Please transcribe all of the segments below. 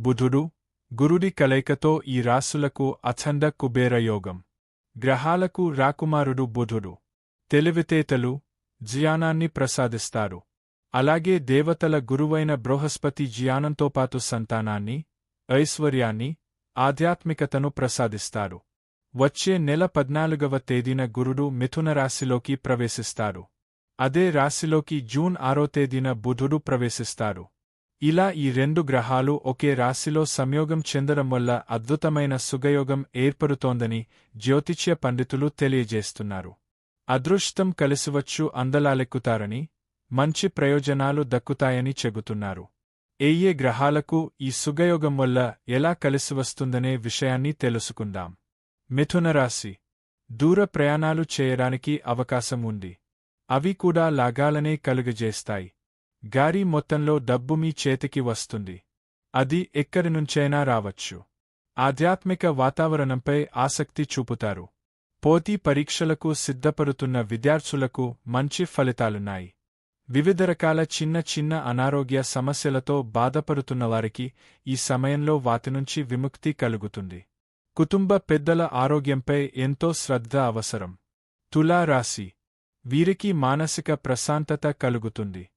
బుధుడు గురుడి కలయికతో ఈ రాసులకు అఛంద కుబేరయోగం గ్రహాలకు రాకుమారుడు బుధుడు. తెలివితేటలు జ్ఞానాన్ని ప్రసాదిస్తారు. అలాగే దేవతల గురువైన బృహస్పతి జ్ఞానంతో పాటు సంతానాన్ని ఐశ్వర్యాన్ని ఆధ్యాత్మికతను ప్రసాదిస్తారు. వచ్చే నెల పద్నాలుగవ తేదీన గురుడు మిథున రాశిలోకి ప్రవేశిస్తారు. అదే రాశిలోకి జూన్ ఆరో తేదీన బుధుడు ప్రవేశిస్తారు. ఇలా ఈ రెండు గ్రహాలు ఒకే రాశిలో సంయోగం చెందడం వల్ల అద్భుతమైన సుగయోగం ఏర్పడుతోందని జ్యోతిష్య పండితులు తెలియజేస్తున్నారు. అదృష్టం కలిసివచ్చు అందలాలెక్కుతారని మంచి ప్రయోజనాలు దక్కుతాయని చెబుతున్నారు. ఏయే గ్రహాలకు ఈ సుగయోగం వల్ల ఎలా కలిసివస్తుందనే విషయాన్ని తెలుసుకుందాం. మిథున రాశి. దూర ప్రయాణాలు చేయడానికి అవకాశం ఉంది. అవి కూడా లాగాలనే కలుగజేస్తాయి. గారి మొత్తంలో డబ్బు మీ చేతికి వస్తుంది. అది ఎక్కడి నుంచైనా రావచ్చు. ఆధ్యాత్మిక వాతావరణంపై ఆసక్తి చూపుతారు. పోటీ పరీక్షలకు సిద్ధపడుతున్న విద్యార్థులకు మంచి ఫలితాలున్నాయి. వివిధ రకాల చిన్న చిన్న అనారోగ్య సమస్యలతో బాధపడుతున్న వారికి ఈ సమయంలో వాటి నుంచి విముక్తి కలుగుతుంది. కుటుంబ పెద్దల ఆరోగ్యంపై ఎంతో శ్రద్ధ అవసరం. తులారాశి. వీరికి మానసిక ప్రశాంతత కలుగుతుంది.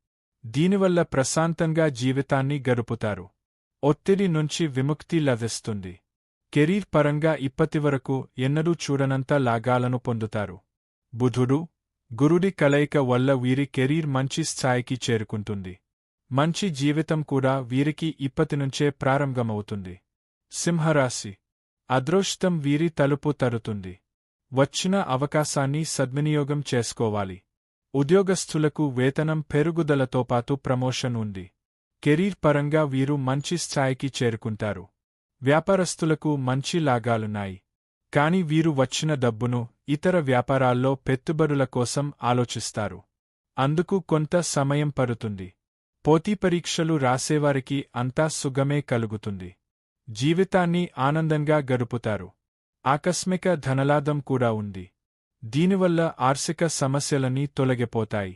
దీనివల్ల ప్రశాంతంగా జీవితాన్ని గడుపుతారు. ఒత్తిడి నుంచి విముక్తి లభిస్తుంది. కెరీర్ పరంగా ఇప్పటివరకు ఎన్నడూ చూడనంత లాగాలను పొందుతారు. బుధుడు గురుడి కలయిక వల్ల వీరి కెరీర్ మంచి స్థాయికి చేరుకుంటుంది. మంచి జీవితం కూడా వీరికి ఇప్పటినుంచే ప్రారంభమవుతుంది. సింహరాశి అదృష్టం వీరి తలుపు తరుతుంది. వచ్చిన అవకాశాన్ని సద్వినియోగం చేసుకోవాలి. ఉద్యోగస్థులకు వేతనం పెరుగుదలతో పాటు ప్రమోషన్ ఉంది. కెరీర్ పరంగా వీరు మంచి స్థాయికి చేరుకుంటారు. వ్యాపారస్తులకు మంచి లాగాలున్నాయి. కాని వీరు వచ్చిన డబ్బును ఇతర వ్యాపారాల్లో పెట్టుబడుల కోసం ఆలోచిస్తారు. అందుకు కొంత సమయం పడుతుంది. పోటీ పరీక్షలు రాసేవారికి అంతా సుగమే కలుగుతుంది. జీవితాన్ని ఆనందంగా గడుపుతారు. ఆకస్మిక ధనలాదం కూడా ఉంది. దీనివల్ల ఆర్థిక సమస్యలన్నీ తొలగిపోతాయి.